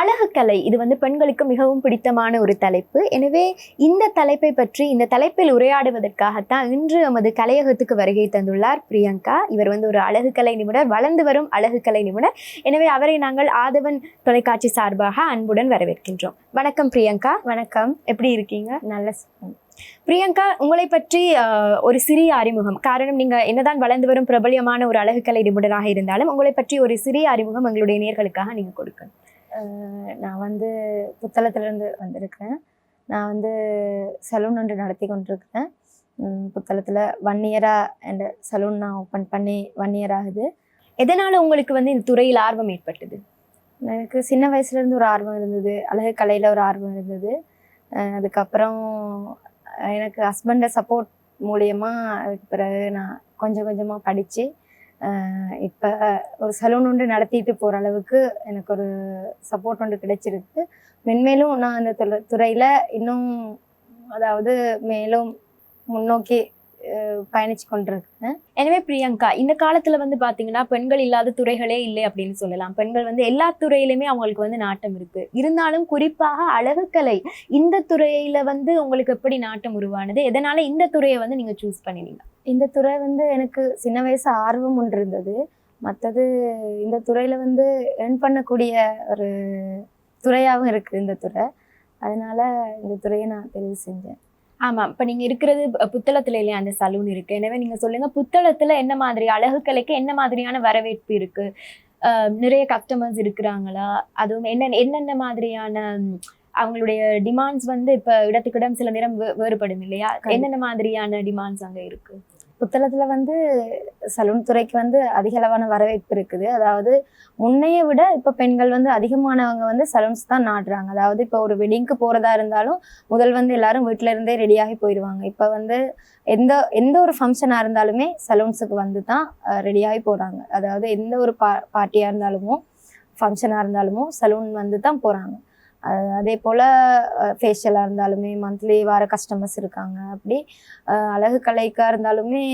அழகுக்கலை இது வந்து பெண்களுக்கு மிகவும் பிடித்தமான ஒரு தலைப்பு. எனவே இந்த தலைப்பை பற்றி இந்த தலைப்பில் உரையாடுவதற்காகத்தான் இன்று எமது கலையகத்துக்கு வருகை தந்துள்ளார் பிரியங்கா. இவர் வந்து ஒரு அழகுக்கலை நிபுணர் வளர்ந்து வரும் அழகுக்கலை நிபுணர். எனவே அவரை நாங்கள் ஆதவன் தொலைக்காட்சி சார்பாக அன்புடன் வரவேற்கின்றோம். வணக்கம் பிரியங்கா. வணக்கம். எப்படி இருக்கீங்க? நல்ல பிரியங்கா உங்களை பற்றி ஒரு சிறிய அறிமுகம். காரணம் நீங்க என்னதான் வளர்ந்து வரும் பிரபல்யமான ஒரு அழகுக்கலை நிபுணராக இருந்தாலும் உங்களை பற்றி ஒரு சிறிய அறிமுகம் எங்களுடைய நேர்களுக்காக நீங்க கொடுக்கணும். நான் வந்து புத்தளத்துலேருந்து வந்திருக்கிறேன் நான் வந்து சலூன் ஒன்று நடத்தி கொண்டிருக்கிறேன் புத்தளத்தில் ஒன் இயராக என் சலூன் நான் ஓப்பன் பண்ணி ஒன் இயர் ஆகுது. எதனால் உங்களுக்கு வந்து இந்த துறையில் ஆர்வம் ஏற்பட்டது? எனக்கு சின்ன வயசுலேருந்து ஒரு ஆர்வம் இருந்தது. அழகு கலையில் ஒரு ஆர்வம் இருந்தது. அதுக்கப்புறம் எனக்கு ஹஸ்பண்டை சப்போர்ட் மூலியமாக அதுக்கு பிறகு நான் கொஞ்சம் கொஞ்சமாக படித்து இப்போ ஒரு சலூன் ஒன்று நடத்திட்டு போகிற அளவுக்கு எனக்கு ஒரு சப்போர்ட் ஒன்று கிடைச்சிருக்கு. மென்மேலும் நான் அந்த துறையில் இன்னும் அதாவது மேலும் முன்னோக்கி பயணிச்சு கொண்டிருக்கேன் எனவே பிரியங்கா இந்த காலத்துல வந்து பாத்தீங்கன்னா பெண்கள் இல்லாத துறைகளே இல்லை அப்படின்னு சொல்லலாம். பெண்கள் வந்து எல்லா துறையிலுமே அவங்களுக்கு வந்து நாட்டம் இருக்கு. இருந்தாலும் குறிப்பாக அழகுக்கலை இந்த துறையில வந்து உங்களுக்கு எப்படி நாட்டம் உருவானது? எதனால இந்த துறையை வந்து நீங்க சூஸ் பண்ணினீங்க? இந்த துறை வந்து எனக்கு சின்ன வயசு ஆர்வம் ஒன்று இருந்தது. மற்றது இந்த துறையில் வந்து ஏர்ன் பண்ணக்கூடிய ஒரு துறையாகவும் இருக்குது இந்த துறை. அதனால இந்த துறையை நான் தெரிவு செஞ்சேன். ஆமா இப்ப நீங்க இருக்கிறது புத்தளத்துல இல்லையா அந்த சலூன் இருக்கு. எனவே நீங்க சொல்லுங்க புத்தளத்துல என்ன மாதிரி அழகுக்கலைக்கு என்ன மாதிரியான வரவேற்பு இருக்கு? ஆஹ் நிறைய கஸ்டமர்ஸ் இருக்கிறாங்களா? அதுவும் என்ன என்னென்ன மாதிரியான அவங்களுடைய டிமாண்ட்ஸ் வந்து இப்ப இடத்துக்கு இடம் சில நேரம் வேறுபடும் இல்லையா. என்னென்ன மாதிரியான டிமாண்ட்ஸ் அங்க இருக்கு? புத்தளத்தில் வந்து சலூன் துறைக்கு வந்து அதிக அளவான வரவேற்பு இருக்குது. அதாவது முன்னைய விட இப்போ பெண்கள் வந்து அதிகமானவங்க வந்து சலூன்ஸ் தான் நாடுறாங்க அதாவது இப்போ ஒரு வெட்டிங்க்கு போகிறதா இருந்தாலும் முதல் வந்து எல்லாரும் வீட்டில இருந்தே ரெடியாகி போயிடுவாங்க இப்போ வந்து எந்த எந்த ஒரு ஃபங்க்ஷனாக இருந்தாலுமே சலூன்ஸுக்கு வந்து தான் ரெடியாகி போகிறாங்க அதாவது எந்த ஒரு பா பார்ட்டியாக இருந்தாலுமோ ஃபங்க்ஷனாக இருந்தாலுமோ சலூன் வந்து தான் போகிறாங்க அதே போல் ஃபேஷியலாக இருந்தாலுமே மந்த்லி வர கஸ்டமர்ஸ் இருக்காங்க அப்படி அழகு கலைக்காக இருந்தாலுமே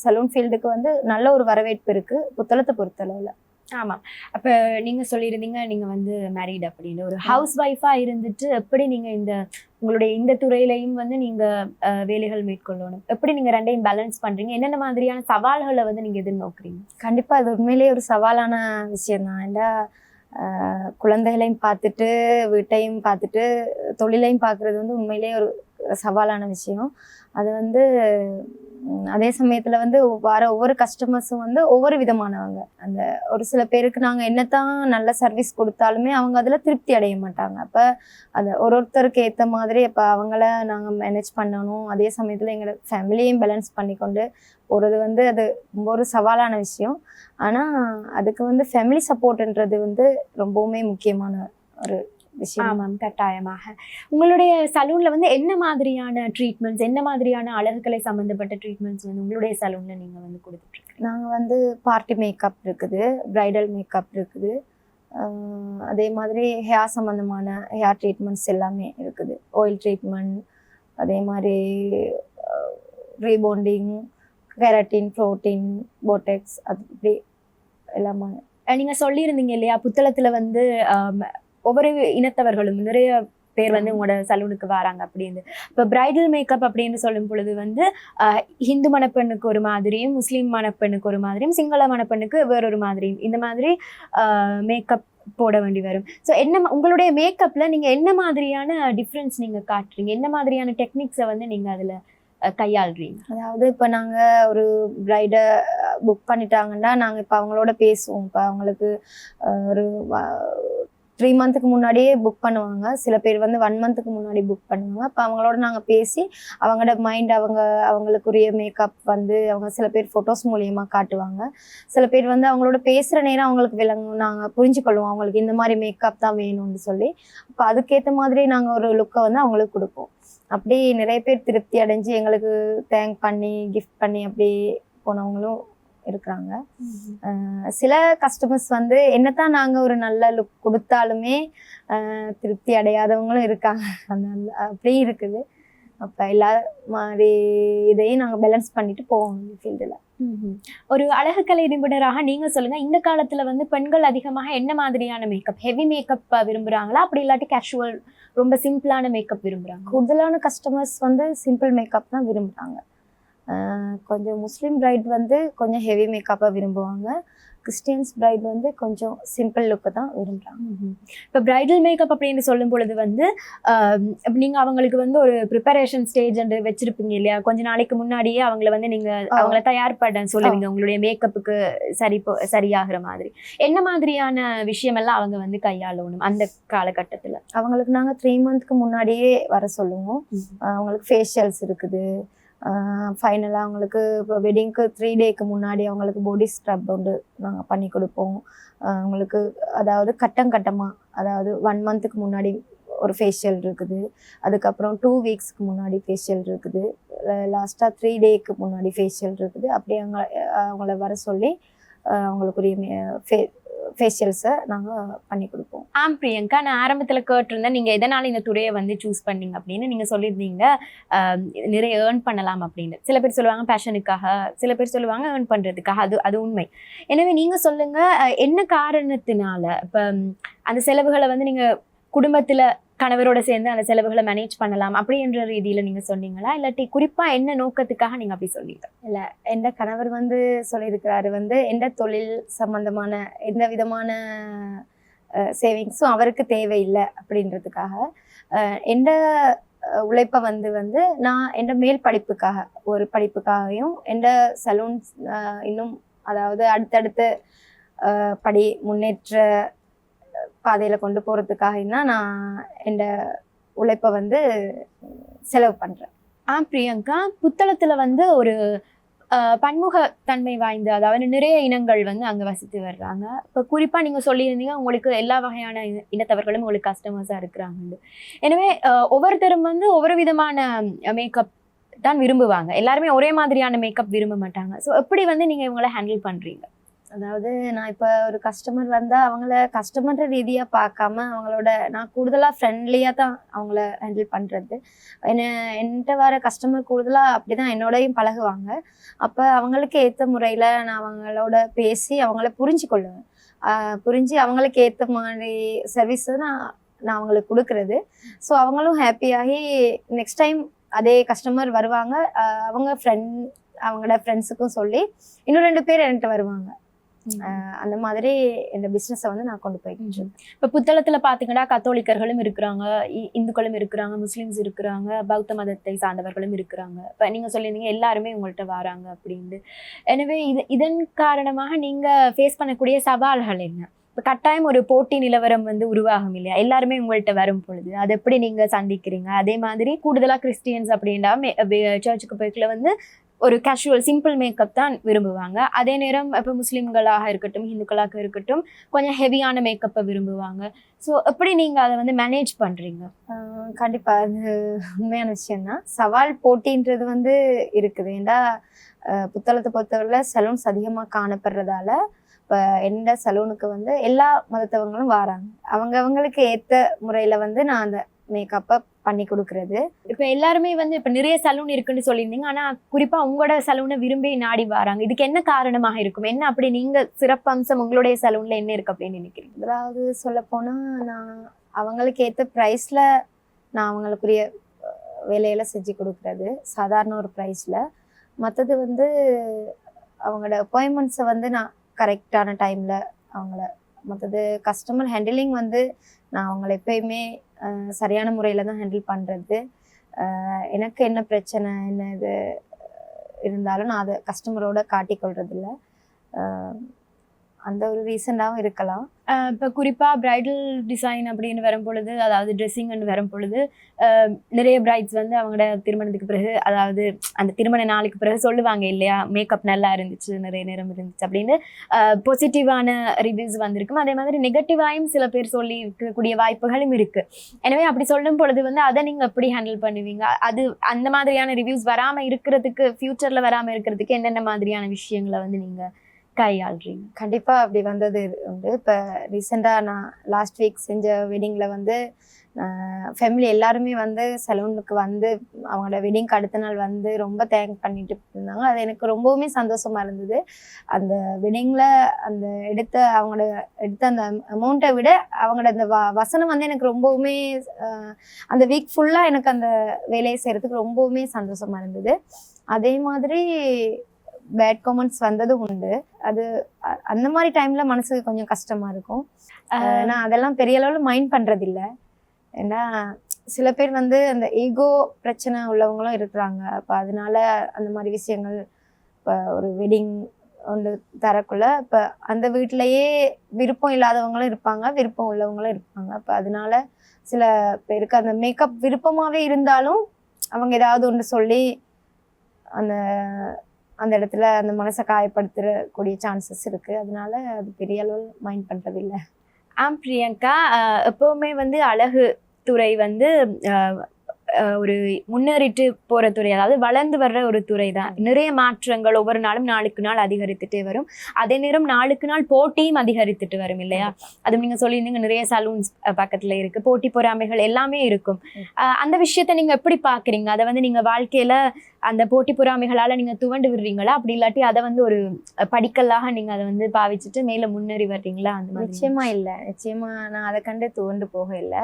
சலூன் ஃபீல்டுக்கு வந்து நல்ல ஒரு வரவேற்பு இருக்குது புத்தளத்தை பொறுத்தளவில். ஆமா. அப்ப நீங்க சொல்லியிருந்தீங்க நீங்க வந்து மேரிட் அப்படின்னு ஒரு ஹவுஸ் ஒய்ஃபா இருந்துட்டு எப்படி நீங்க இந்த உங்களுடைய இந்த துறையிலையும் வந்து நீங்க ஆஹ், வேலைகள் மேற்கொள்ளணும்? எப்படி நீங்க ரெண்டையும் பேலன்ஸ் பண்றீங்க? என்னென்ன மாதிரியான சவால்களை வந்து நீங்க எதிர்நோக்குறீங்க? கண்டிப்பாக அது உண்மையிலேயே ஒரு சவாலான விஷயம்தான். ஏன்னா அஹ் குழந்தைகளையும் பார்த்துட்டு வீட்டையும் பார்த்துட்டு தொழிலையும் பார்க்குறது வந்து உண்மையிலேயே ஒரு சவாலான விஷயம். அது வந்து அதே சமயத்தில் வந்து வர ஒவ்வொரு கஸ்டமர்ஸும் வந்து ஒவ்வொரு விதமானவங்க. அந்த ஒரு சில பேருக்கு நாங்கள் என்னத்தான் நல்ல சர்வீஸ் கொடுத்தாலுமே அவங்க அதில் திருப்தி அடைய மாட்டாங்க. அப்போ அந்த ஒரு ஒருத்தருக்கு ஏற்ற மாதிரி இப்போ அவங்கள நாங்கள் மேனேஜ் பண்ணணும். அதே சமயத்தில் எங்களோட ஃபேமிலியையும் பேலன்ஸ் பண்ணிக்கொண்டு கொண்டு போகிறது வந்து அது ரொம்ப ஒரு சவாலான விஷயம். ஆனால் அதுக்கு வந்து ஃபேமிலி சப்போர்ட்ன்றது வந்து ரொம்பவுமே முக்கியமான ஒரு விஷயம் ஆமாம் கட்டாயமாக. உங்களுடைய சலூன்ல வந்து என்ன மாதிரியான ட்ரீட்மெண்ட்ஸ் என்ன மாதிரியான அழகுக்கலை சம்பந்தப்பட்ட ட்ரீட்மெண்ட்ஸ் வந்து உங்களுடைய சலூன்ல நீங்க வந்து கொடுத்துட்டு இருக்கீங்க நாங்கள் வந்து பார்ட்டி மேக்கப் இருக்குது ப்ரைடல் மேக்கப் இருக்குது. அதே மாதிரி ஹேர் சம்மந்தமான ஹேர் ட்ரீட்மெண்ட்ஸ் எல்லாமே இருக்குது. ஆயில் ட்ரீட்மெண்ட் அதே மாதிரி ரீபோண்டிங் கெரட்டின் ப்ரோட்டீன் போட்டெக்ஸ் அது இப்படி எல்லாமே. அஹ் நீங்க சொல்லியிருந்தீங்க இல்லையா புத்தளத்துல வந்து ஒவ்வொரு இனத்தவர்களும் நிறைய பேர் வந்து உங்களோட சலூனுக்கு வராங்க அப்படின்னு. இப்போ பிரைடல் மேக்கப் அப்படின்னு சொல்லும் பொழுது வந்து ஹிந்து மணப்பெண்ணுக்கு ஒரு மாதிரியும் முஸ்லீம் மணப்பெண்ணுக்கு ஒரு மாதிரியும் சிங்கள மணப்பெண்ணுக்கு வேறொரு மாதிரியும் இந்த மாதிரி மேக்கப் போட வேண்டி வரும். ஸோ என்ன உங்களுடைய மேக்கப்ல நீங்க என்ன மாதிரியான டிஃப்ரென்ஸ் நீங்க காட்டுறீங்க? என்ன மாதிரியான டெக்னிக்ஸை வந்து நீங்க அதுல கையாளுறீங்க? அதாவது இப்போ நாங்கள் ஒரு ப்ரைடை புக் பண்ணிட்டாங்கன்னா நாங்கள் இப்போ அவங்களோட பேசுவோம். இப்போ அவங்களுக்கு ஒரு த்ரீ மந்த்துக்கு முன்னாடியே புக் பண்ணுவாங்க. சில பேர் வந்து ஒன் மந்த்துக்கு முன்னாடி புக் பண்ணுவாங்க. அப்போ அவங்களோட நாங்கள் பேசி அவங்களோட மைண்ட் அவங்க அவங்களுக்குரிய மேக்கப் வந்து அவங்க சில பேர் ஃபோட்டோஸ் மூலியமாக காட்டுவாங்க. சில பேர் வந்து அவங்களோட பேசுகிற நேரம் அவங்களுக்கு விளங்கும் நாங்கள் புரிஞ்சுக்கொள்வோம். அவங்களுக்கு இந்த மாதிரி மேக்கப் தான் வேணும்னு சொல்லி. அப்போ அதுக்கேற்ற மாதிரி நாங்கள் ஒரு லுக்கை வந்து அவங்களுக்கு கொடுப்போம். அப்படி நிறைய பேர் திருப்தி அடைஞ்சு எங்களுக்கு தேங்க் பண்ணி கிஃப்ட் பண்ணி அப்படி போனவங்களும் இருக்கிறாங்க சில கஸ்டமர்ஸ் வந்து என்னத்தான் நாங்கள் ஒரு நல்ல லுக் கொடுத்தாலுமே திருப்தி அடையாதவங்களும் இருக்காங்க. அந்த- அப்படியும் இருக்குது. அப்போ எல்லா மாதிரி இதையும் நாங்கள் பேலன்ஸ் பண்ணிட்டு போவோம் ஃபீல்டில் ம்ஹும். ஒரு அழகு கலை நிபுணராக நீங்க சொல்லுங்க இந்த காலத்துல வந்து பெண்கள் அதிகமாக என்ன மாதிரியான மேக்கப் ஹெவி மேக்கப் விரும்புறாங்களா? அப்படி இல்லாட்டி கேஷுவல் ரொம்ப சிம்பிளான மேக்கப் விரும்புறாங்க கூடுதலான கஸ்டமர்ஸ் வந்து சிம்பிள் மேக்கப் தான் விரும்புகிறாங்க கொஞ்சம் முஸ்லீம் பிரைட் வந்து கொஞ்சம் ஹெவி மேக்கப்பை விரும்புவாங்க. கிறிஸ்டியன்ஸ் பிரைட் வந்து கொஞ்சம் சிம்பிள் லுக்கு தான் விரும்புகிறாங்க இப்போ பிரைடல் மேக்கப் அப்படின்னு சொல்லும் பொழுது வந்து ஆம், இப்ப நீங்க அவங்களுக்கு வந்து ஒரு ப்ரிப்பரேஷன் ஸ்டேஜ் வச்சிருப்பீங்க இல்லையா? கொஞ்ச நாளைக்கு முன்னாடியே அவங்கள வந்து நீங்க அவங்கள தயார்பட சொல்லுவீங்க உங்களுடைய மேக்கப்புக்கு சரி போ- சரியாகிற மாதிரி. என்ன மாதிரியான விஷயம் எல்லாம் அவங்க வந்து கையாளணும் அந்த காலகட்டத்துல? அவங்களுக்கு நாங்கள் த்ரீ மந்த்க்கு முன்னாடியே வர சொல்லுவோம். அவங்களுக்கு ஃபேஷியல்ஸ் இருக்குது. ஃபைனலாக அவங்களுக்கு இப்போ வெட்டிங்க்கு த்ரீ டேக்கு முன்னாடி அவங்களுக்கு பாடி ஸ்க்ரப் வந்து நாங்கள் பண்ணி கொடுப்போம். அவங்களுக்கு அதாவது கட்டம் கட்டமாக அதாவது ஒன் மந்த்துக்கு முன்னாடி ஒரு ஃபேஷியல் இருக்குது. அதுக்கப்புறம் டூ வீக்ஸ்க்கு முன்னாடி ஃபேஷியல் இருக்குது. லாஸ்ட்டாக த்ரீ டேக்கு முன்னாடி ஃபேஷியல் இருக்குது. அப்படி அவங்க அவங்கள வர சொல்லி அவங்களுக்குரிய ஃபே ஃபேஷியல்ஸை நாங்கள் பண்ணி கொடுப்போம். ஆம் பிரியங்கா. நான் ஆரம்பத்தில் கேட்டிருந்தேன் நீங்கள் எதனால் இந்த துறையை வந்து சூஸ் பண்ணீங்க அப்படின்னு. நீங்கள் சொல்லியிருந்தீங்க நிறைய ஏர்ன் பண்ணலாம் அப்படின்னு. சில பேர் சொல்லுவாங்க பேஷனுக்காக சில பேர் சொல்லுவாங்க ஏர்ன் பண்ணுறதுக்காக அது அது உண்மை. எனவே நீங்கள் சொல்லுங்கள் என்ன காரணத்தினால இப்போ அந்த செலவுகளை வந்து நீங்கள் குடும்பத்தில் கணவரோட சேர்ந்து அந்த செலவுகளை மேனேஜ் பண்ணலாம் அப்படின்ற ரீதியில நீங்க சொன்னீங்களா? இல்லாட்டி குறிப்பா என்ன நோக்கத்துக்காக நீங்க அப்படி சொன்னீங்க? எந்த கணவர் வந்து சொல்லியிருக்கிறாரு வந்து எந்த தொழில் சம்பந்தமான எந்த விதமான சேவிங்ஸும் அவருக்கு தேவையில்லை அப்படின்றதுக்காக எந்த உழைப்பை வந்து வந்து நான் எந்த மேல் படிப்புக்காக ஒரு படிப்புக்காகவும் எந்த சலூன்ஸ் இன்னும் அதாவது அடுத்தடுத்து படி முன்னேற்ற பாதையில் கொண்டு போகிறதுக்காக தான் நான் என் உழைப்பை வந்து செலவு பண்ணுறேன் ஆ பிரியங்கா புத்தளத்தில் வந்து ஒரு பன்முகத்தன்மை வாய்ந்த அதாவது நிறைய இனங்கள் வந்து அங்கே வசித்து வர்றாங்க. இப்போ குறிப்பாக நீங்கள் சொல்லியிருந்தீங்க உங்களுக்கு எல்லா வகையான இனத்தவர்களும் உங்களுக்கு கஸ்டமர்ஸாக இருக்கிறாங்க எனவே ஒவ்வொருத்தரும் வந்து ஒவ்வொரு விதமான மேக்கப் தான் விரும்புவாங்க. எல்லாருமே ஒரே மாதிரியான மேக்கப் விரும்ப மாட்டாங்க. ஸோ எப்படி வந்து நீங்கள் இவங்கள ஹேண்டில் பண்ணுறீங்க அதாவது நான் இப்போ ஒரு கஸ்டமர் வந்தால் அவங்கள கஸ்டமர் ரீதியாக பார்க்காம அவங்களோட நான் கூடுதலாக ஃப்ரெண்ட்லியாக தான் அவங்கள ஹேண்டில் பண்ணுறது என்ன என்கிட்ட வர கஸ்டமர் கூடுதலாக அப்படி தான் என்னோடையும் பழகுவாங்க. அப்போ அவங்களுக்கு ஏற்ற முறையில் நான் அவங்களோட பேசி அவங்கள புரிஞ்சு கொள்ளுவேன் புரிஞ்சு அவங்களுக்கு ஏற்ற மாதிரி சர்வீஸ் நான் நான் அவங்களுக்கு கொடுக்குறது. ஸோ அவங்களும் ஹாப்பியாகி நெக்ஸ்ட் டைம் அதே கஸ்டமர் வருவாங்க. அவங்க ஃப்ரெண்ட் அவங்களோட ஃப்ரெண்ட்ஸுக்கும் சொல்லி இன்னும் ரெண்டு பேர் என்கிட்ட வருவாங்க. அந்த மாதிரி இந்த பிஸ்னஸை வந்து நான் கொண்டு போயிட்டு. இப்போ புத்தளத்துல பாத்தீங்கன்னா கத்தோலிக்கர்களும் இருக்கிறாங்க இந்துக்களும் இருக்கிறாங்க முஸ்லிம்ஸ் இருக்கிறாங்க பௌத்த மதத்தை சார்ந்தவர்களும் இருக்கிறாங்க. இப்போ நீங்க சொல்லியிருந்தீங்க எல்லாருமே உங்கள்கிட்ட வராங்க அப்படின்னு எனவே இது இதன் காரணமாக நீங்க ஃபேஸ் பண்ணக்கூடிய சவால்கள் என்ன? இப்போ கட்டாயம் ஒரு போட்டி நிலவரம் வந்து உருவாகும் இல்லையா? எல்லாருமே உங்கள்கிட்ட வரும் பொழுது அதை எப்படி நீங்க சந்திக்கிறீங்க? அதே மாதிரி கூடுதலா கிறிஸ்டியன்ஸ் அப்படின்னா சர்ச்சுக்கு போய்க்குள்ள வந்து ஒரு கேஷுவல் சிம்பிள் மேக்கப் தான் விரும்புவாங்க. அதே நேரம் இப்போ முஸ்லீம்களாக இருக்கட்டும் ஹிந்துக்களாக இருக்கட்டும் கொஞ்சம் ஹெவியான மேக்கப்பை விரும்புவாங்க. ஸோ எப்படி நீங்கள் அதை வந்து மேனேஜ் பண்ணுறீங்க கண்டிப்பாக அது உண்மையான விஷயம்தான் சவால் போட்டின்றது வந்து இருக்குது. ஏண்டா புத்தளத்தை பொறுத்தவரையில் சலூன்ஸ் அதிகமாக காணப்படுறதால இப்போ எந்த சலூனுக்கு வந்து எல்லா மதத்தவங்களும் வராங்க. அவங்கவங்களுக்கு ஏற்ற முறையில் வந்து நான் அந்த மேக்கப்பை பண்ணி கொடுக்கறது. இப்போ எல்லாருமே வந்து இப்போ நிறைய சலூன் இருக்குன்னு சொல்லியிருந்தீங்க. ஆனால் குறிப்பாக உங்களோட சலூனை விரும்பி நாடி வராங்க. இதுக்கு என்ன காரணமாக இருக்கும்? என்ன அப்படி நீங்கள் சிறப்பம்சம் உங்களுடைய சலூனில் என்ன இருக்கு அப்படின்னு நினைக்கிறீங்க? அதாவது சொல்லப்போனால் நான் அவங்களுக்கு ஏற்ற ப்ரைஸில் நான் அவங்களுக்குரிய வேலையெல்லாம் செஞ்சு கொடுக்குறது. சாதாரண ஒரு ப்ரைஸில் மற்றது வந்து அவங்களோட அப்பாயின்மெண்ட்ஸை வந்து நான் கரெக்டான டைமில் அவங்கள மற்றது கஸ்டமர் ஹேண்டிலிங் வந்து நான் அவங்களை எப்பயுமே சரியான முறையில் தான் ஹேண்டில் பண்ணுறது எனக்கு என்ன பிரச்சனை என்ன இது இருந்தாலும் நான் அதை கஸ்டமரோட காட்டிக்கொள்றதில்ல அந்த ஒரு ரீசனாகவும் இருக்கலாம். இப்போ குறிப்பாக பிரைடல் டிசைன் அப்படின்னு வரும் பொழுது அதாவது ட்ரெஸ்ஸிங்னு வரும் பொழுது நிறைய பிரைட்ஸ் வந்து அவங்களோட திருமணத்துக்கு பிறகு அதாவது அந்த திருமண நாளுக்கு பிறகு சொல்லுவாங்க இல்லையா மேக்கப் நல்லா இருந்துச்சு நிறைய நேரம் இருந்துச்சு அப்படின்னு பாசிட்டிவான ரிவ்யூஸ் வந்திருக்கும். அதே மாதிரி நெகட்டிவாயும் சில பேர் சொல்லி இருக்கக்கூடிய வாய்ப்புகளும் இருக்குது எனவே அப்படி சொல்லும் பொழுது வந்து அதை நீங்கள் எப்படி ஹேண்டில் பண்ணுவீங்க? அது அந்த மாதிரியான ரிவ்யூஸ் வராமல் இருக்கிறதுக்கு ஃப்யூச்சரில் வராமல் இருக்கிறதுக்கு என்னென்ன மாதிரியான விஷயங்களை வந்து நீங்கள் கையாளுறீங்க. கண்டிப்பா அப்படி வந்தது உண்டு. இப்போ ரீசெண்டாக நான் லாஸ்ட் வீக் செஞ்ச வெட்டிங்கில் வந்து ஃபேமிலி எல்லாருமே வந்து சலூனுக்கு வந்து அவங்களோட வெட்டிங்க்கு அடுத்த நாள் வந்து ரொம்ப தேங்க் பண்ணிட்டு இருந்தாங்க. அது எனக்கு ரொம்பவுமே சந்தோஷமா இருந்தது. அந்த வெட்டிங்கில் அந்த எடுத்த அவங்களோட எடுத்த அந்த அமௌண்ட்டை விட அவங்களோட அந்த வ வசனம் வந்து எனக்கு ரொம்பவுமே அந்த வீக் ஃபுல்லாக எனக்கு அந்த வேலையை செய்கிறதுக்கு ரொம்பவுமே சந்தோஷமா இருந்தது. அதே மாதிரி பேட் காமெண்ட்ஸ் வந்ததும் உண்டு. அது அந்த மாதிரி டைம்ல மனசுக்கு கொஞ்சம் கஷ்டமா இருக்கும். நான் அதெல்லாம் பெரிய அளவில் மைண்ட் பண்றது இல்ல ஏன்னா சில பேர் வந்து அந்த ஈகோ பிரச்சனை உள்ளவங்களும் இருக்கிறாங்க. அப்போ அதனால அந்த மாதிரி விஷயங்கள் இப்போ ஒரு வெட்டிங் ஒன்று தரக்குள்ள இப்போ அந்த வீட்டிலையே விருப்பம் இல்லாதவங்களும் இருப்பாங்க விருப்பம் உள்ளவங்களும் இருப்பாங்க. அப்போ அதனால சில பேருக்கு அந்த மேக்கப் விருப்பமாகவே இருந்தாலும் அவங்க ஏதாவது ஒன்று சொல்லி அந்த அந்த இடத்துல அந்த மனசை காயப்படுத்துறக்கூடிய சான்சஸ் இருக்கு. அதனால அது பெரிய அளவில் மைண்ட் பண்றது இல்ல ஆம் பிரியங்கா. எப்பவுமே வந்து அழகு துறை வந்து ஒரு முன்னேறிட்டு போற துறை அதாவது வளர்ந்து வர்ற ஒரு துறை தான். நிறைய மாற்றங்கள் ஒவ்வொரு நாளும் நாளுக்கு நாள் அதிகரித்துட்டே வரும். அதே நேரம் நாளுக்கு நாள் போட்டியும் அதிகரித்துட்டு வரும் இல்லையா? அது நீங்க சொல்லியிருந்தீங்க நிறைய சலூன்ஸ் பக்கத்துல இருக்கு. போட்டி பொறாமைகள் எல்லாமே இருக்கும். அந்த விஷயத்தை நீங்க எப்படி பாக்குறீங்க அதை வந்து நீங்க வாழ்க்கையில அந்த போட்டி பொறாமைகளால நீங்க துவண்டு விடுறீங்களா? அப்படி இல்லாட்டி அதை வந்து ஒரு படிக்கல்லாக நீங்க அதை வந்து பாவிச்சுட்டு மேல முன்னேறி வர்றீங்களா? அந்த மாதிரி நிச்சயமா இல்ல. நிச்சயமா நான் அதை கண்டு துவண்டு போக இல்லை.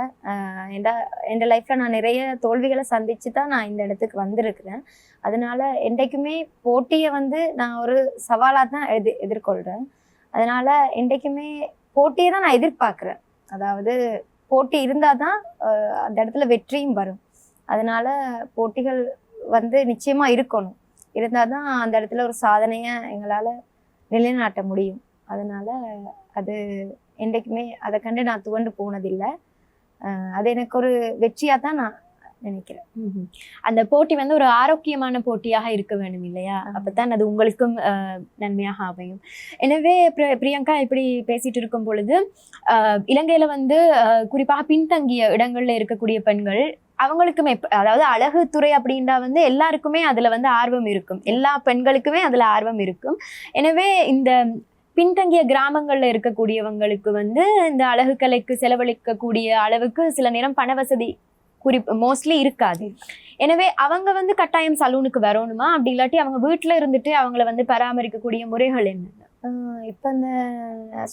என் என் லைஃப்ல நான் நிறைய தோல்விகளை சந்திச்சு தான் நான் இந்த இடத்துக்கு வந்திருக்கிறேன். அதனால என்றைக்குமே போட்டியை வந்து நான் ஒரு சவாலா தான் எதி எதிர்கொள்றேன். அதனால என்றைக்குமே போட்டியை தான் நான் எதிர்பார்க்கிறேன். அதாவது போட்டி இருந்தாதான் அஹ், அந்த இடத்துல வெற்றியும் வரும். அதனால போட்டிகள் வந்து நிச்சயமா இருக்கணும். இருந்தால் தான் அந்த இடத்துல ஒரு சாதனையை எங்களால் நிலைநாட்ட முடியும். அதனால் அது என்றைக்குமே அதை கண்டு நான் துவண்டு போனதில்லை. அது எனக்கு ஒரு வெற்றியாக தான் நான் நினைக்கிறேன். அந்த போட்டி வந்து ஒரு ஆரோக்கியமான போட்டியாக இருக்க வேண்டும் இல்லையா. அப்பதான் அது உங்களுக்கும் நன்மையாக அமையும். எனவே பிர- பிரியங்கா இப்படி பேசிட்டு இருக்கும் பொழுது இலங்கையில வந்து குறிப்பாக பின்தங்கிய இடங்கள்ல இருக்கக்கூடிய பெண்கள் அவங்களுக்குமே அதாவது அழகு துறை அப்படின்னா வந்து எல்லாருக்குமே அதுல வந்து ஆர்வம் இருக்கும். எல்லா பெண்களுக்குமே அதுல ஆர்வம் இருக்கும். எனவே இந்த பின்தங்கிய கிராமங்கள்ல இருக்கக்கூடியவங்களுக்கு வந்து இந்த அழகு கலைக்கு செலவழிக்கக்கூடிய அளவுக்கு சில நேரம் பண வசதி குறிப்பு மோஸ்ட்லி இருக்காது. எனவே அவங்க வந்து கட்டாயம் சலூனுக்கு வரணுமா? அப்படி இல்லாட்டி அவங்க வீட்டில் இருந்துட்டு அவங்கள வந்து பராமரிக்கக்கூடிய முறைகள் என்ன இப்போ இந்த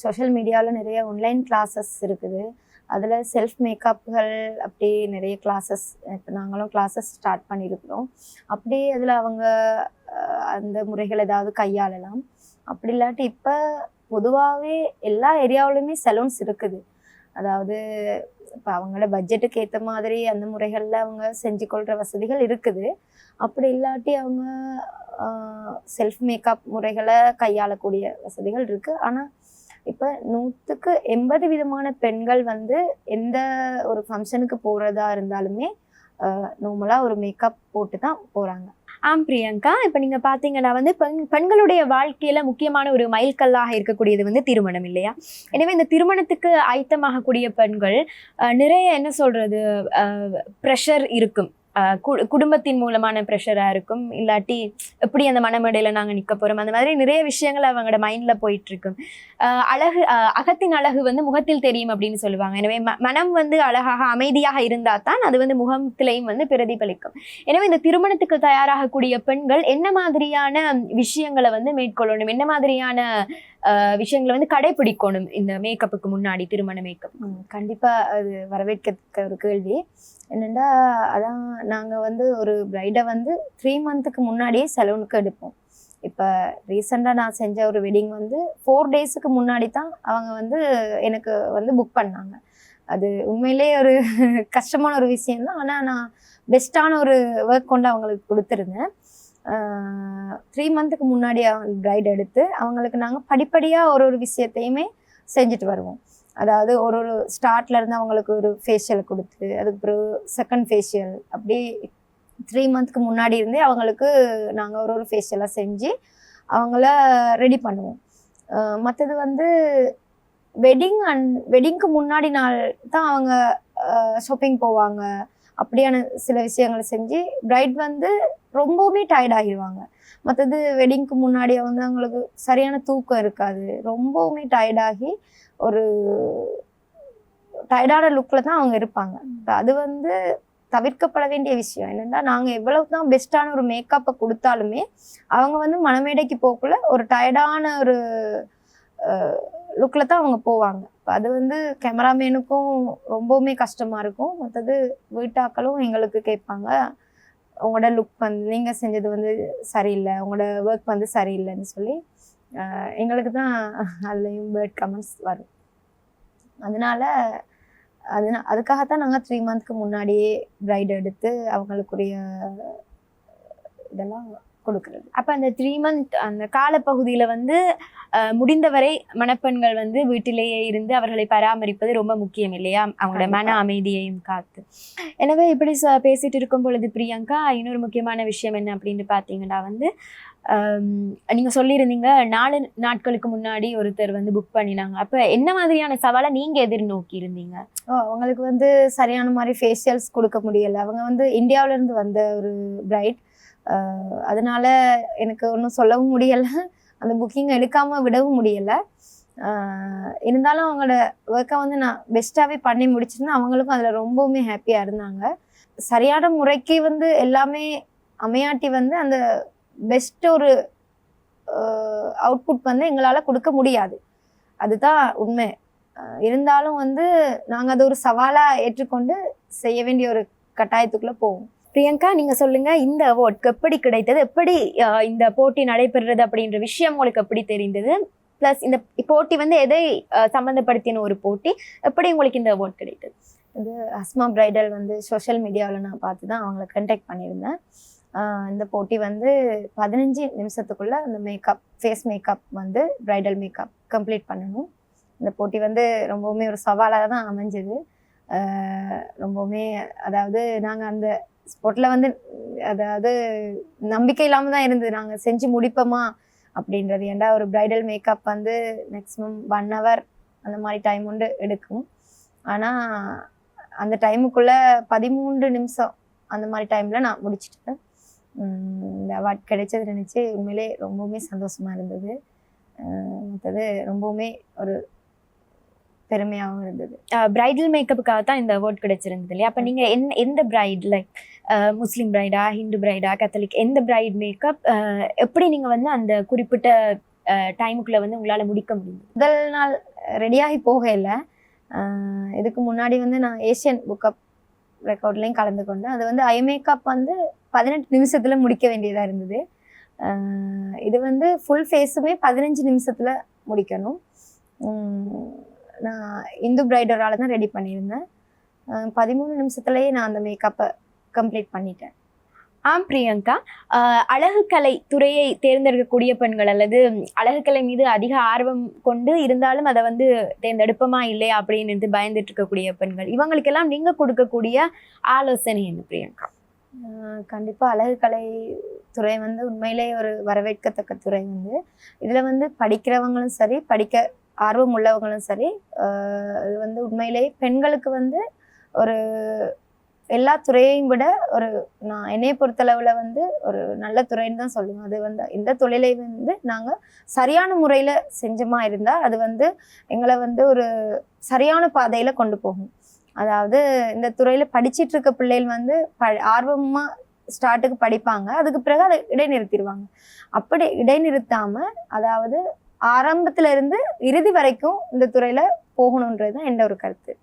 சோஷியல் மீடியாவில் நிறைய ஆன்லைன் கிளாஸஸ் இருக்குது. அதில் செல்ஃப் மேக்கப்புகள் அப்படி நிறைய கிளாஸஸ் இப்போ நாங்களும் கிளாஸஸ் ஸ்டார்ட் பண்ணியிருக்கிறோம் அப்படி அதில் அவங்க அந்த முறைகள் ஏதாவது கையாளலாம். அப்படி இல்லாட்டி இப்போ பொதுவாகவே எல்லா ஏரியாவிலுமே சலூன்ஸ் இருக்குது. அதாவது இப்போ அவங்களோட பட்ஜெட்டுக்கு ஏற்ற மாதிரி அந்த முறைகளில் அவங்க செஞ்சு கொள்கிற வசதிகள் இருக்குது. அப்படி இல்லாட்டி அவங்க செல்ஃப் மேக்கப் முறைகளை கையாளக்கூடிய வசதிகள் இருக்குது ஆனால் இப்போ நூற்றுக்கு எண்பது விதமான பெண்கள் வந்து எந்த ஒரு ஃபங்க்ஷனுக்கு போகிறதா இருந்தாலுமே நார்மலாக ஒரு மேக்கப் போட்டு தான் போகிறாங்க ஆம் பிரியங்கா. இப்போ நீங்கள் பார்த்தீங்கன்னா வந்து பெண் பெண்களுடைய வாழ்க்கையில் முக்கியமான ஒரு மைல்கல்லாக இருக்கக்கூடியது வந்து திருமணம் இல்லையா? எனவே இந்த திருமணத்துக்கு ஆயத்தமாகக்கூடிய பெண்கள் நிறைய என்ன சொல்கிறது ப்ரெஷர் இருக்கும். குடும்பத்தின் மூலமான ப்ரெஷராக இருக்கும். இல்லாட்டி எப்படி அந்த மனமேடையில நாங்கள் நிற்க போகிறோம் அந்த மாதிரி நிறைய விஷயங்கள் அவங்களோட மைண்டில் போயிட்டுருக்கும். அழகு அகத்தின் அழகு வந்து முகத்தில் தெரியும் அப்படின்னு சொல்லுவாங்க. எனவே ம- மனம் வந்து அழகாக அமைதியாக இருந்தால் தான் அது வந்து முகத்திலையும் வந்து பிரதிபலிக்கும். எனவே இந்த திருமணத்துக்கு தயாராகக்கூடிய பெண்கள் என்ன மாதிரியான விஷயங்களை வந்து மேற்கொள்ளணும்? என்ன மாதிரியான விஷயங்களை வந்து கடைபிடிக்கணும். இந்த மேக்கப்புக்கு முன்னாடி திருமண மேக்கப் ம், கண்டிப்பா அது வரவேற்கத்தக்க ஒரு கேள்வி. என்னென்னா அதான் நாங்க வந்து ஒரு பிரைடை வந்து த்ரீ மந்த்துக்கு முன்னாடியே சலூனுக்கு எடுப்போம். இப்போ ரீசெண்டாக நான் செஞ்ச ஒரு வெட்டிங் வந்து ஃபோர் டேஸுக்கு முன்னாடி தான் அவங்க வந்து எனக்கு வந்து புக் பண்ணாங்க. அது உண்மையிலே ஒரு கஷ்டமான ஒரு விஷயம் தான் ஆனால் நான் பெஸ்ட்டான ஒரு ஒர்க் கொண்டு அவங்களுக்கு கொடுத்துருந்தேன். த்ரீ மந்த்துக்கு முன்னாடி ப்ரைட் எடுத்து அவங்களுக்கு நாங்கள் படிப்படியாக ஒரு ஒரு விஷயத்தையுமே செஞ்சுட்டு வருவோம். அதாவது ஒரு ஒரு ஸ்டார்ட்ல இருந்து அவங்களுக்கு ஒரு ஃபேஷியல் கொடுத்து அதுக்கு பிறகு செகண்ட் ஃபேஷியல் அப்படி த்ரீ மந்த்துக்கு முன்னாடி இருந்தே அவங்களுக்கு நாங்கள் ஒரு ஒரு ஃபேஷியலாக செஞ்சு அவங்கள ரெடி பண்ணுவோம். மற்றது வந்து வெட்டிங் அண்ட் வெட்டிங்க்கு முன்னாடி நாள் தான் அவங்க ஷாப்பிங் போவாங்க. அப்படியான சில விஷயங்களை செஞ்சு பிரைட் வந்து ரொம்பவுமே டயர்ட் ஆகிடுவாங்க மற்றது வெட்டிங்க்கு முன்னாடி வந்து அவங்களுக்கு சரியான தூக்கம் இருக்காது. ரொம்பவுமே டயர்டாகி ஒரு டயர்டான லுக்கில் தான் அவங்க இருப்பாங்க. அது வந்து தவிர்க்கப்பட வேண்டிய விஷயம். என்னென்னா நாங்கள் எவ்வளவு தான் பெஸ்ட்டான ஒரு மேக்கப்பை கொடுத்தாலுமே அவங்க வந்து மனமேடைக்கு போக்குள்ள ஒரு டயர்டான ஒரு லுக்கில் தான் அவங்க போவாங்க. அது வந்து கேமராமேனுக்கும் ரொம்பவுமே கஷ்டமாக இருக்கும். மற்றது வீட்டாக்களும் எங்களுக்கு கேட்பாங்க. உங்களோட லுக் வந்து நீங்கள் செஞ்சது வந்து சரியில்லை உங்களோட ஒர்க் வந்து சரியில்லைன்னு சொல்லி எங்களுக்கு தான் அதுலேயும் பேர்ட் கமெண்ட்ஸ் வரும். அதனால அதுக்காக அதுக்காகத்தான் நாங்கள் த்ரீ மந்த்க்கு முன்னாடியே பிரைட் எடுத்து அவங்களுக்குரிய இதெல்லாம் கொடுக்குறது. அப்ப அந்த த்ரீ மந்த் அந்த காலப்பகுதியில வந்து முடிந்தவரை மணப்பெண்கள் வந்து வீட்டிலேயே இருந்து அவர்களை பராமரிப்பது ரொம்ப முக்கியம் இல்லையா? அவங்களோட மன. அமைதியையும் காத்து. எனவே இப்படி பேசிட்டு இருக்கும் பொழுது பிரியங்கா இன்னொரு முக்கியமான விஷயம் என்ன அப்படின்னு பார்த்தீங்கன்னா வந்து ஆம், நீங்க சொல்லியிருந்தீங்க நாலு நாட்களுக்கு முன்னாடி ஒருத்தர் வந்து புக் பண்ணினாங்க. அப்ப என்ன மாதிரியான சவாலை நீங்க எதிர்நோக்கி இருந்தீங்க அவங்களுக்கு வந்து சரியான மாதிரி ஃபேஷியல்ஸ் கொடுக்க முடியல. அவங்க வந்து இந்தியாவுல இருந்து வந்த ஒரு பிரைட் அதனால் எனக்கு ஒன்றும் சொல்லவும் முடியலை. அந்த புக்கிங் எடுக்காமல் விடவும் முடியலை. இருந்தாலும் அவங்களோட ஒர்க்கை வந்து நான் பெஸ்ட்டாகவே பண்ணி முடிச்சிருந்தேன் அவங்களுக்கும் அதில் ரொம்பவுமே ஹாப்பியாக இருந்தாங்க. சரியான முறைக்கு வந்து எல்லாமே அமையாட்டி வந்து அந்த பெஸ்ட் ஒரு அவுட்புட் வந்து எங்களால் கொடுக்க முடியாது. அதுதான் உண்மை. இருந்தாலும் வந்து நாங்கள் அதை ஒரு சவாலாக ஏற்றுக்கொண்டு செய்ய வேண்டிய ஒரு கட்டாயத்துக்குள்ளே போவோம். பிரியங்கா நீங்க சொல்லுங்க இந்த அவார்ட் எப்படி கிடைத்தது? எப்படி இந்த போட்டி நடைபெறுறது அப்படின்ற விஷயம் உங்களுக்கு எப்படி தெரிந்தது? பிளஸ் இந்த போட்டி வந்து எதை சம்மந்தப்படுத்தின ஒரு போட்டி? எப்படி உங்களுக்கு இந்த அவார்ட் கிடைத்தது? இது அஸ்மா பிரைடல் வந்து சோஷியல் மீடியாவில் நான் பார்த்து தான் அவங்கள கண்டெக்ட் பண்ணியிருந்தேன். இந்த போட்டி வந்து பதினஞ்சு நிமிஷத்துக்குள்ளே அந்த மேக்கப் ஃபேஸ் மேக்கப் வந்து பிரைடல் மேக்கப் கம்ப்ளீட் பண்ணணும். இந்த போட்டி வந்து ரொம்பவுமே ஒரு சவாலாக தான் அமைஞ்சது. ரொம்பவுமே அதாவது நாங்கள் அந்த ஸ்போர்ட்டில் வந்து அதாவது நம்பிக்கை இல்லாமல் தான் இருந்தது. நாங்கள் செஞ்சு முடிப்போமா? அப்படின்றது. ஏன்டா ஒரு பிரைடல் மேக்கப் வந்து மேக்ஸிமம் ஒன் ஹவர் அந்த மாதிரி டைம் உண்டு எடுக்கும். ஆனால் அந்த டைமுக்குள்ளே பதிமூன்று நிமிஷம் அந்த மாதிரி டைமில் நான் முடிச்சிட்டேன். இந்த அவார்ட் கிடைச்சது நினச்சி உண்மையிலே ரொம்பவுமே சந்தோஷமாக இருந்தது. மற்றது ரொம்பவுமே ஒரு பெருமையாகவும் இருந்தது. பிரைடல் மேக்கப்புக்காக தான் இந்த அவார்ட் கிடைச்சிருந்தது இல்லையா? அப்ப நீங்க என்ன எந்த பிரைட் லைக் முஸ்லீம் பிரைடா ஹிந்து பிரைடா கத்தலிக் எந்த பிரைட் மேக்கப் எப்படி நீங்க வந்து அந்த குறிப்பிட்ட டைமுக்குள்ள வந்து உங்களால முடிக்க முடியும் முதல் நாள் ரெடியாகி போகையில் இதுக்கு முன்னாடி வந்து நான் ஏஷியன் புக்கப் ரெக்கார்ட்லேயும் கலந்து கொண்டேன். அது வந்து ஐ மேக்கப் வந்து பதினெட்டு நிமிஷத்தில் முடிக்க வேண்டியதாக இருந்தது. இது வந்து ஃபுல் ஃபேஸுமே பதினஞ்சு நிமிஷத்தில் முடிக்கணும். நான் இந்து பிரைடரால் தான் ரெடி பண்ணியிருந்தேன். பதிமூணு நிமிஷத்துலேயே நான் அந்த மேக்கப்பை கம்ப்ளீட் பண்ணிட்டேன். ஆம் பிரியங்கா. அழகு அழகுக்கலை துறையை தேர்ந்தெடுக்கக்கூடிய பெண்கள் அல்லது அழகுக்கலை மீது அதிக ஆர்வம் கொண்டு இருந்தாலும் அதை வந்து தேர்ந்தெடுப்போமா இல்லையா அப்படின்னு பயந்துட்டு இருக்கக்கூடிய பெண்கள். இவங்களுக்கெல்லாம் நீங்க கொடுக்கக்கூடிய ஆலோசனை என்ன பிரியங்கா? கண்டிப்பாக அழகு அழகுக்கலை துறை வந்து உண்மையிலே ஒரு வரவேற்கத்தக்க துறை வந்து. இதுல வந்து படிக்கிறவங்களும் சரி படிக்க ஆர்வம் உள்ளவங்களும் சரி இது வந்து உண்மையிலே பெண்களுக்கு வந்து ஒரு எல்லா துறையையும் விட ஒரு நான் என்னைய பொறுத்தளவில் வந்து ஒரு நல்ல துறைன்னு தான் சொல்லுவேன். அது வந்து இந்த தொழிலை வந்து நாங்கள் சரியான முறையில் செஞ்சோமா இருந்தால் அது வந்து எங்களை வந்து ஒரு சரியான பாதையில் கொண்டு போகும். அதாவது இந்த துறையில் படிச்சிட்டு இருக்க பிள்ளைகள் வந்து ப ஆர்வமாக ஸ்டார்ட்டுக்கு படிப்பாங்க. அதுக்கு பிறகு அதை இடைநிறுத்திடுவாங்க. அப்படி இடைநிறுத்தாமல் அதாவது ஆரம்பத்துல இருந்து இறுதி வரைக்கும் இந்த துறையில போகணுன்றது தான் எந்த ஒரு கருத்து.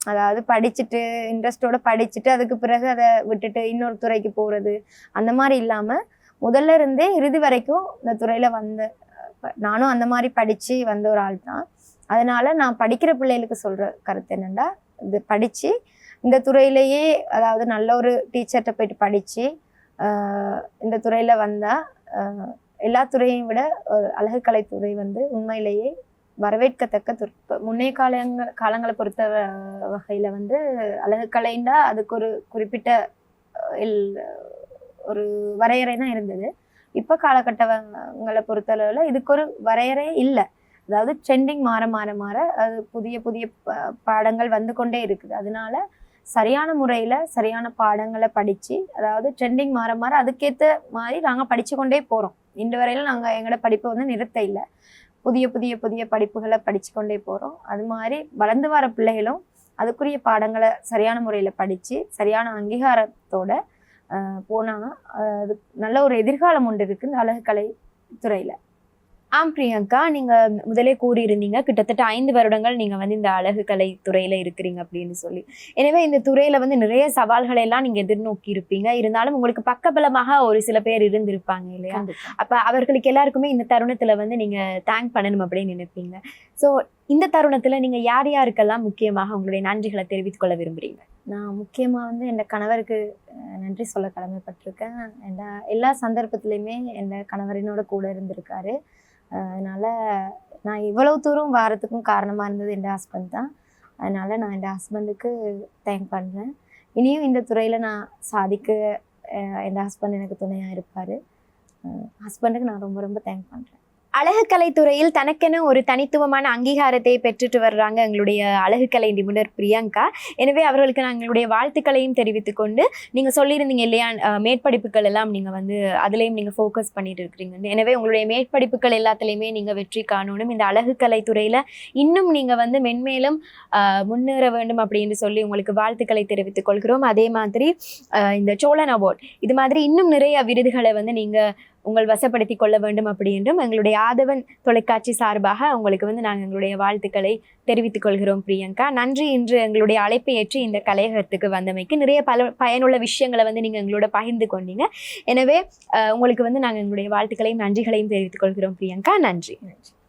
அதாவது படிச்சுட்டு இன்ட்ரெஸ்டோட படிச்சுட்டு அதுக்கு பிறகு அதை விட்டுட்டு இன்னொரு துறைக்கு போறது அந்த மாதிரி இல்லாம முதல்ல இருந்தே இறுதி வரைக்கும் இந்த துறையில வந்த நானும் அந்த மாதிரி படிச்சு வந்த ஒரு ஆள் தான். அதனால நான் படிக்கிற பிள்ளைகளுக்கு சொல்ற கருத்து என்னன்னா இது படிச்சு இந்த துறையிலேயே அதாவது நல்ல ஒரு டீச்சர்கிட்ட போயிட்டு படிச்சு இந்த துறையில வந்தா எல்லா துறையையும் விட ஒரு அழகுக்கலைத்துறை வந்து உண்மையிலேயே வரவேற்கத்தக்க துறை. முன்னைய காலங்கள் காலங்களை பொறுத்த வகையில் வகையில வந்து கலைன்னா அதுக்கு ஒரு குறிப்பிட்ட இல்- ஒரு வரையறை தான் இருந்தது. இப்போ காலகட்டங்களை பொறுத்தளவில் இதுக்கு ஒரு வரையறை இல்லை. அதாவது ட்ரெண்டிங் மாற மாற மாற அது புதிய புதிய ப- பாடங்கள் வந்து கொண்டே இருக்குது. அதனால சரியான முறையில் சரியான பாடங்களை படித்து அதாவது ட்ரெண்டிங் மாற மாற அதுக்கேற்ற மாதிரி நாங்கள் படித்து கொண்டே போகிறோம் இன்று வரையில நாங்கள் எங்களோட படிப்பை வந்து நிறுத்த இல்லை. புதிய புதிய புதிய படிப்புகளை படித்து கொண்டே போகிறோம் அது மாதிரி வளர்ந்து வர பிள்ளைகளும் அதுக்குரிய பாடங்களை சரியான முறையில் படித்து சரியான அங்கீகாரத்தோட ஆஹ் அது நல்ல ஒரு எதிர்காலம் ஒன்று இருக்குது இந்த அழகுக்கலை துறையில். ஆம் பிரியங்கா. நீங்க முதலே கூறியிருந்தீங்க கிட்டத்தட்ட ஐந்து வருடங்கள் நீங்க வந்து இந்த அழகு கலை துறையில இருக்கிறீங்க அப்படின்னு சொல்லி. எனவே இந்த துறையில வந்து நிறைய சவால்களை எல்லாம் நீங்க எதிர்நோக்கி இருப்பீங்க இருந்தாலும் உங்களுக்கு பக்கபலமாக ஒரு சில பேர் இருந்திருப்பாங்க இல்லையா? அப்ப அவர்களுக்கு எல்லாருக்குமே இந்த தருணத்துல வந்து நீங்க தேங்க் பண்ணணும் அப்படின்னு நினைப்பீங்க. சோ இந்த தருணத்துல நீங்க யார் யாருக்கெல்லாம் முக்கியமாக உங்களுடைய நன்றிகளை தெரிவித்துக் கொள்ள விரும்புறீங்க? நான் முக்கியமாக வந்து என் கணவருக்கு நன்றி சொல்ல கடமைப்பட்டிருக்கேன். என் எல்லா சந்தர்ப்பத்துலேயுமே என் கணவர் என்னோட கூட இருந்திருக்காரு. அதனால் நான் இவ்வளவு தூரம் வாரத்துக்கும் காரணமாக இருந்தது என் ஹஸ்பண்ட் தான். அதனால் நான் என் ஹஸ்பண்டுக்கு தேங்க் பண்ணுறேன் இனியும் இந்த துறையில் நான் சாதிக்க என் ஹஸ்பண்ட் எனக்கு துணையாக இருப்பார். ஹஸ்பண்டுக்கு நான் ரொம்ப ரொம்ப தேங்க் பண்ணுறேன் அழகுக்கலை துறையில் தனக்கென ஒரு தனித்துவமான அங்கீகாரத்தை பெற்றுட்டு வர்றாங்க எங்களுடைய அழகுக்கலை நிபுணர் பிரியங்கா. எனவே அவர்களுக்கு நான் எங்களுடைய வாழ்த்துக்களையும் தெரிவித்துக்கொண்டு நீங்கள் சொல்லியிருந்தீங்க இல்லையா மேற்படிப்புகள் எல்லாம் நீங்கள் வந்து அதுலேயும் நீங்கள் ஃபோக்கஸ் பண்ணிட்டு இருக்கிறீங்க எனவே உங்களுடைய மேற்படிப்புகள் எல்லாத்துலேயுமே நீங்கள் வெற்றி காணணும். இந்த அழகுக்கலை கலைத்துறையில் இன்னும் நீங்கள் வந்து மென்மேலும் முன்னேற வேண்டும் அப்படின்னு சொல்லி உங்களுக்கு வாழ்த்துக்களை தெரிவித்துக் கொள்கிறோம். அதே மாதிரி இந்த சோழன் அவார்ட் இது மாதிரி இன்னும் நிறைய விருதுகளை வந்து நீங்கள் உங்கள் வசப்படுத்திக் கொள்ள வேண்டும் அப்படி என்றும் எங்களுடைய ஆதவன் தொலைக்காட்சி சார்பாக உங்களுக்கு வந்து நாங்கள் எங்களுடைய வாழ்த்துக்களை தெரிவித்துக் கொள்கிறோம் பிரியங்கா. நன்றி இன்று எங்களுடைய அழைப்பை ஏற்று இந்த கலையகத்துக்கு வந்தமைக்கு. நிறைய பல பயனுள்ள விஷயங்களை வந்து நீங்கள் எங்களோட பகிர்ந்து கொண்டீங்க. எனவே உங்களுக்கு வந்து நாங்கள் எங்களுடைய வாழ்த்துக்களையும் நன்றிகளையும் தெரிவித்துக் கொள்கிறோம் பிரியங்கா. நன்றி. நன்றி.